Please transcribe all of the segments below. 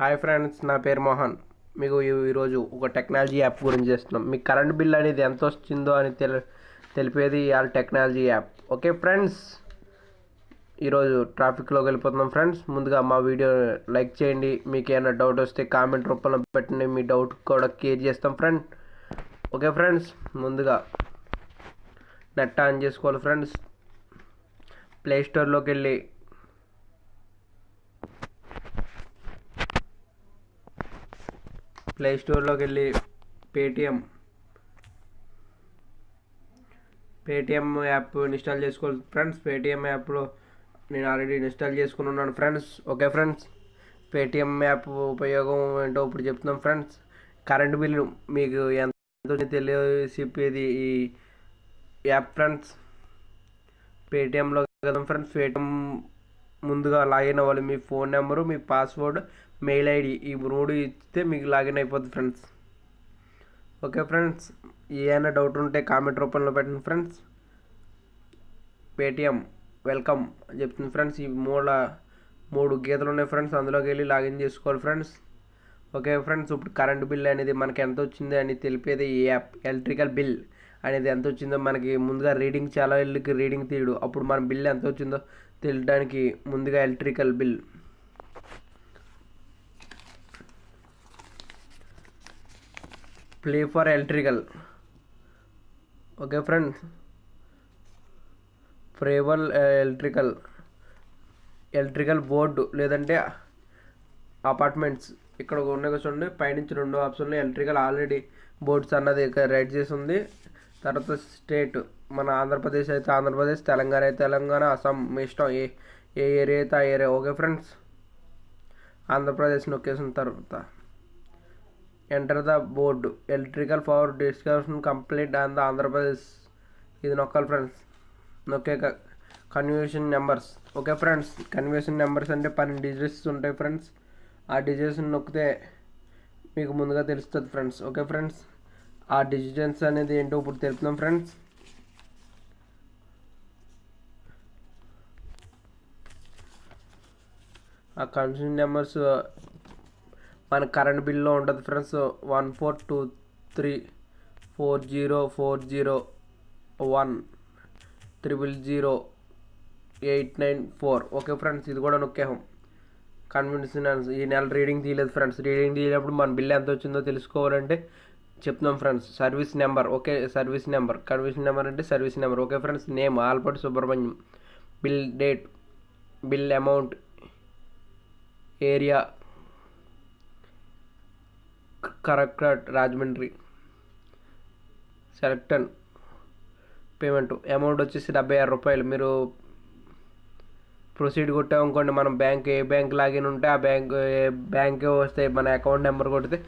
Hi friends నా పేరు మోహన్. మీకు ఈరోజు ఒక టెక్నాలజీ యాప్ గురించి చేస్తున్నాం. మీకు కరెంట్ బిల్ అనేది ఎంత వస్తుందో అని తెలి తెలిపేది ఆ టెక్నాలజీ యాప్. ఓకే ఫ్రెండ్స్ ఈరోజు ట్రాఫిక్లోకి వెళ్ళిపోతున్నాం ఫ్రెండ్స్. ముందుగా మా వీడియో లైక్ చేయండి. మీకు ఏమైనా డౌట్ వస్తే కామెంట్ రూపంలో పెట్టండి. మీ డౌట్ కూడా క్లియర్ చేస్తాం ఫ్రెండ్. ఓకే ఫ్రెండ్స్ ముందుగా నెట్ ఆన్ చేసుకోవాలి ఫ్రెండ్స్. ప్లే స్టోర్లోకి వెళ్ళి ప్లే స్టోర్లోకి వెళ్ళి పేటిఎం పేటిఎం యాప్ ఇన్స్టాల్ చేసుకోవాలి ఫ్రెండ్స్ పేటిఎం యాప్లో నేను ఆల్రెడీ ఇన్స్టాల్ చేసుకుని ఉన్నాను friends okay friends Paytm app ఉపయోగం ఏంటో ఇప్పుడు చెప్తున్నాం ఫ్రెండ్స్ కరెంట్ బిల్లు మీకు ఎంత తెలియజేసేది ఈ యాప్ ఫ్రెండ్స్ పేటిఎంలో కదా ఫ్రెండ్స్ పేటిఎం ముందుగా లాగిన్ అవ్వాలి. మీ ఫోన్ నెంబరు మీ పాస్వర్డ్ మెయిల్ ఐడి ఈ మూడు ఇస్తే మీకు లాగిన్ అయిపోద్ది ఫ్రెండ్స్. ఓకే ఫ్రెండ్స్ ఏమైనా డౌట్ ఉంటే కామెంట్ రూపంలో పెట్టండి ఫ్రెండ్స్. పేటిఎం వెల్కమ్ అని చెప్తుంది ఫ్రెండ్స్. ఈ మూల మూడు గీతలు ఉన్నాయి ఫ్రెండ్స్ అందులోకి వెళ్ళి లాగిన్ చేసుకోవాలి ఫ్రెండ్స్. ఓకే ఫ్రెండ్స్ ఇప్పుడు కరెంట్ బిల్ అనేది మనకి ఎంత వచ్చింది అని తెలిపేది ఈ యాప్ ఎలక్ట్రికల్ బిల్ అనేది ఎంత వచ్చిందో మనకి ముందుగా రీడింగ్ చాలా ఇళ్ళకి రీడింగ్ తీయడు. అప్పుడు మన బిల్ ఎంత వచ్చిందో తెలియడానికి ముందుగా electrical bill. Play for electrical. Okay friends ఫ్రేవల్ electrical. Electrical board లేదంటే అపార్ట్మెంట్స్. ఇక్కడ ఉన్నాయి చూడండి పైనుంచి రెండు ఆప్షన్లు ఎలక్ట్రికల్ ఆల్రెడీ బోర్డ్స్ అన్నది ఇక్కడ రైట్ చేసి ఉంది. తర్వాత స్టేట్ మన ఆంధ్రప్రదేశ్ అయితే ఆంధ్రప్రదేశ్ తెలంగాణ అయితే తెలంగాణ అస్సాం మీ ఇష్టం ఏ ఏ ఏరియా అయితే ఆ ఏరియా. Okay friends? ఆంధ్రప్రదేశ్ నొక్కేసిన తర్వాత. Enter the board electrical power discussion complete on the Andhra Pradesh ఇది నొక్కాలి friends నొక్కాక convention numbers okay friends convention numbers అంటే పన్నెండు డిజిట్స్ ఉంటాయి ఫ్రెండ్స్ ఆ డిజిట్స్ నొక్కితే మీకు ముందుగా తెలుస్తుంది ఫ్రెండ్స్ ఓకే ఫ్రెండ్స్ ఆ డిజిటెన్స్ అనేది ఏంటో ఇప్పుడు తెలుపుతాం ఫ్రెండ్స్ ఆ కన్వర్షన్ నెంబర్స్ మన కరెంట్ బిల్లో ఉంటుంది friends one four two three four zero four zero one triple zero eight nine four okay friends ఇది కూడా నొక్కాము కన్విన్స్ ఈ నెల రీడింగ్ తీయలేదు ఫ్రెండ్స్ రీడింగ్ తీయనప్పుడు మన బిల్ ఎంత వచ్చిందో తెలుసుకోవాలంటే చెప్తున్నాం friends service number okay service number convince number అంటే service number okay friends name Alapati Subrahmanyam. Bill date bill amount area correct Rajahmundry. సెలెక్టన్ payment. Amount వచ్చేసి డెబ్బై ఆరు రూపాయలు. మీరు ప్రొసీడ్ కొట్టామనుకోండి మనం బ్యాంక్ ఏ బ్యాంక్ లాగిన్ ఉంటే ఆ బ్యాంక్ ఏ బ్యాంక్ వస్తే మన అకౌంట్ నెంబర్ కొడితే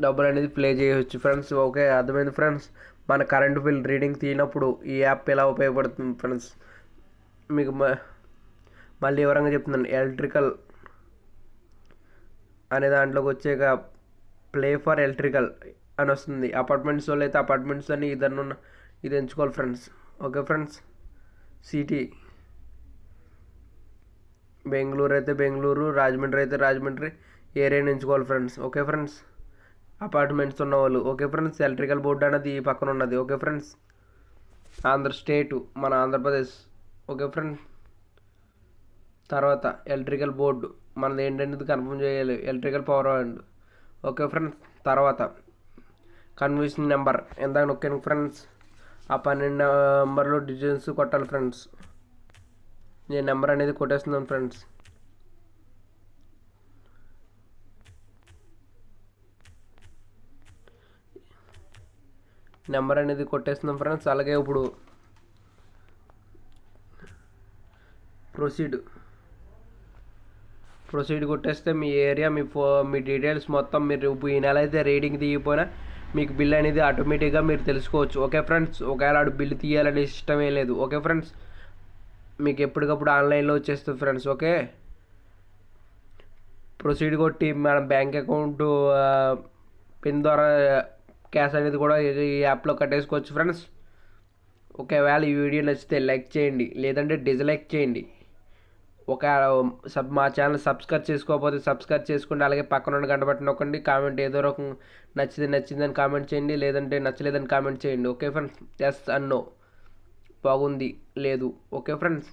డబ్బులు అనేది ప్లే చేయవచ్చు ఫ్రెండ్స్. ఓకే అర్థమైంది ఫ్రెండ్స్? మన కరెంట్ బిల్ రీడింగ్ తీయనప్పుడు ఈ యాప్ ఎలా ఉపయోగపడుతుంది ఫ్రెండ్స్? మీకు మ- మళ్ళీ వివరంగా చెప్తున్నాను. ఎలక్ట్రికల్ అనే దాంట్లోకి వచ్చాక ప్లే ఫర్ ఎలక్ట్రికల్ అని వస్తుంది. అపార్ట్మెంట్స్ వాళ్ళు అయితే అపార్ట్మెంట్స్ అని ఇద్దరు ఉన్న- ఇది ఎంచుకోవాలి friends. Okay friends? City. Bengaluru అయితే బెంగళూరు రాజమండ్రి అయితే రాజమండ్రి ఏరియాని ఎంచుకోవాలి ఫ్రెండ్స్. Okay friends? అపార్ట్మెంట్స్ ఉన్న వాళ్ళు ఓకే ఫ్రెండ్స్ ఎలక్ట్రికల్ బోర్డు అనేది ఈ పక్కన ఉన్నది. Okay friends? ఆంధ్ర స్టేటు మన ఆంధ్రప్రదేశ్. ఓకే ఫ్రెండ్స్ తర్వాత ఎలక్ట్రికల్ బోర్డు. మనది ఏంటనేది కన్ఫర్మ్ చేయాలి. Electrical power and. Okay friends తర్వాత కన్వెన్షన్ నెంబర్. ఎందాక నొక్కాను ఫ్రెండ్స్. ఆ పన్నెండు నెంబర్లో డిజైన్స్ కొట్టాలి ఫ్రెండ్స్. నేను నెంబర్ అనేది కొట్టేస్తున్నాను ఫ్రెండ్స్. నెంబర్ అనేది కొట్టేస్తున్నాం ఫ్రెండ్స్. అలాగే ఇప్పుడు ప్రొసీడ్. ప్రొసీడ్ కొట్టేస్తే మీ ఏరియా మీ ఫో మీ డీటెయిల్స్ మొత్తం మీరు ఈ నెల అయితే రీడింగ్ తీయపోయినా మీకు బిల్ అనేది ఆటోమేటిక్గా మీరు తెలుసుకోవచ్చు. ఓకే ఫ్రెండ్స్ ఒకవేళ ఆడు బిల్ తీయాలనే ఇష్టమే లేదు. ఓకే ఫ్రెండ్స్ మీకు ఎప్పటికప్పుడు ఆన్లైన్లో వచ్చేస్తుంది ఫ్రెండ్స్ ఓకే? ప్రొసీడ్ కొట్టి మన బ్యాంక్ అకౌంట్ పిన్ ద్వారా క్యాష్ అనేది కూడా ఈ యాప్లో కట్టేసుకోవచ్చు ఫ్రెండ్స్. ఒకవేళ ఈ వీడియో నచ్చితే లైక్ చేయండి. లేదంటే డిస్లైక్ చేయండి. ఒక సబ్ మా ఛానల్ సబ్స్క్రైబ్ చేసుకోకపోతే సబ్స్క్రైబ్ చేసుకోండి అలాగే పక్కన ఉన్న గంట బటన్ నొక్కండి. కామెంట్ ఏదో రకం నచ్చింది నచ్చిందని కామెంట్ చేయండి. లేదంటే నచ్చలేదని కామెంట్ చేయండి. Okay friends? ఎస్ అన్నో. బాగుంది లేదు. Okay friends?